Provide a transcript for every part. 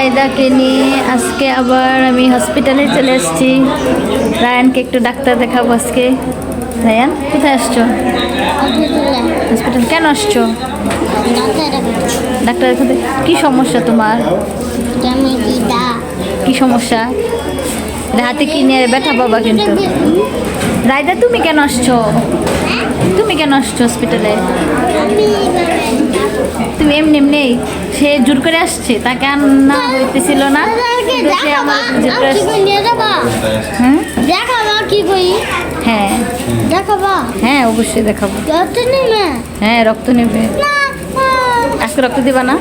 রায়দাকে নিয়ে আজকে আবার আমি হসপিটালে চলে এসেছি। রায়ানকে একটু ডাক্তার দেখাবো আজকে। রায়ান, কোথায় আসছো? হসপিটাল কেন আসছো? ডাক্তার দেখাতে কী সমস্যা তোমার? কি সমস্যা? হাতে কি নিয়ে ব্যথা পাবা কিন্তু? রায়দা, তুমি কেন আসছো? কেন আসছো হসপিটালে তুমি এমনি এমনি সে জোর করে আসছে তাকে আনা হইতেছিল না। করে আসছে। হ্যাঁ কই হ্যাঁ। হ্যাঁ অবশ্যই দেখাবো। হ্যাঁ রক্ত নেবে। না আজকে রক্ত দিবা না?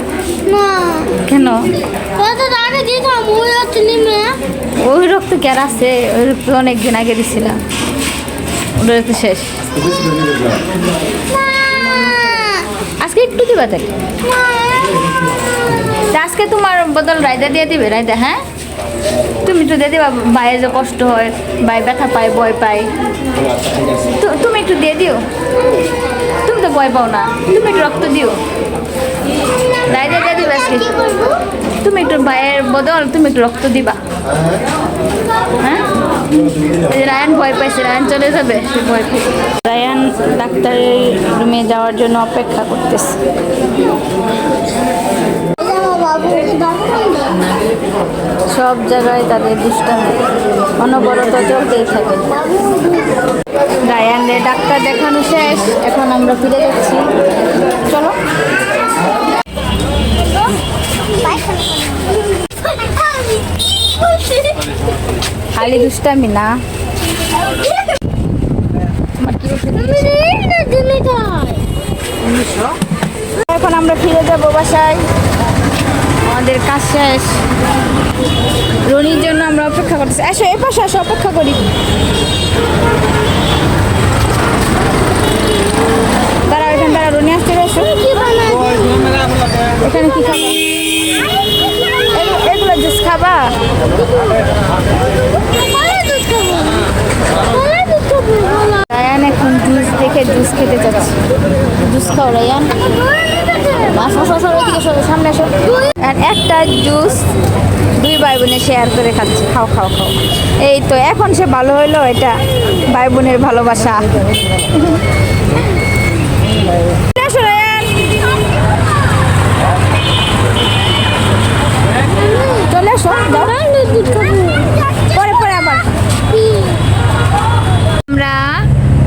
না। কেন? ওই রক্ত কি আর আছে? ওই রক্ত অনেক দিন আগে দিছিলাম। ওটা তো শেষ। আজকে একটু দিবা তাকে আজকে তোমার বদল রায়দা দিয়ে দিবে, রায়দা হ্যাঁ? তুমি একটু দিয়ে দিবা বাইরে যে কষ্ট হয় বাই ব্যথা পায়, ভয় পায়। তো- তুমি একটু দিয়ে দিও। তুমি তো ভয় পাও না, তুমি একটু রক্ত দিও। রায়দা দিয়ে দিবে তুমি একটু ভাইয়ের বদল, তুমি একটু রক্ত দিবা। হ্যাঁ? রায়ান ভয় পাইছে, রায়ান চলে যাবে, সে ভয় পাই রায়ান ডাক্তারের রুমে যাওয়ার জন্য অপেক্ষা করতেছে। সব জায়গায় তাদের দুষ্টামি অনবরত চলতেই থাকে। রায়ানের ডাক্তার দেখানো শেষ। এখন আমরা ফিরে যাচ্ছি। চলো। খালি দুষ্টামি না। এখন আমরা ফিরে যাব বাসায়। আমাদের কাজ শেষ। রনির জন্য আমরা অপেক্ষা করতেছি। আসো এ পাশে আসো অপেক্ষা করি। তারা এখানে তারা রনি আসতে এসো এখানে কি খাবা এগু- এগুলো জুস খাবা? এখন জুস দেখে জুস খেতে চাচ্ছে। খাও একটা জুস দুই ভাই বোনে শেয়ার করে খাচ্ছে। খাও খাও খাও। এই তো, এখন সে ভালো হইল, এটা ভাই বোনের ভালোবাসা। পরে পরে আবার। আমরা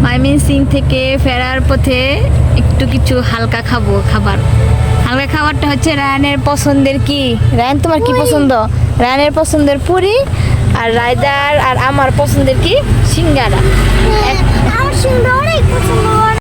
মাইমিন থেকে ফেরার পথে একটু কিছু হালকা খাব খাবার। হালকা খাবারটা হচ্ছে রায়ানের পছন্দের কি? রায়ান তোমার কি পছন্দ? রায়ানের পছন্দের পুরি আর রায়দার আর আমার পছন্দের কি? সিঙ্গারা। আমার সিংহ অনেক পছন্দ।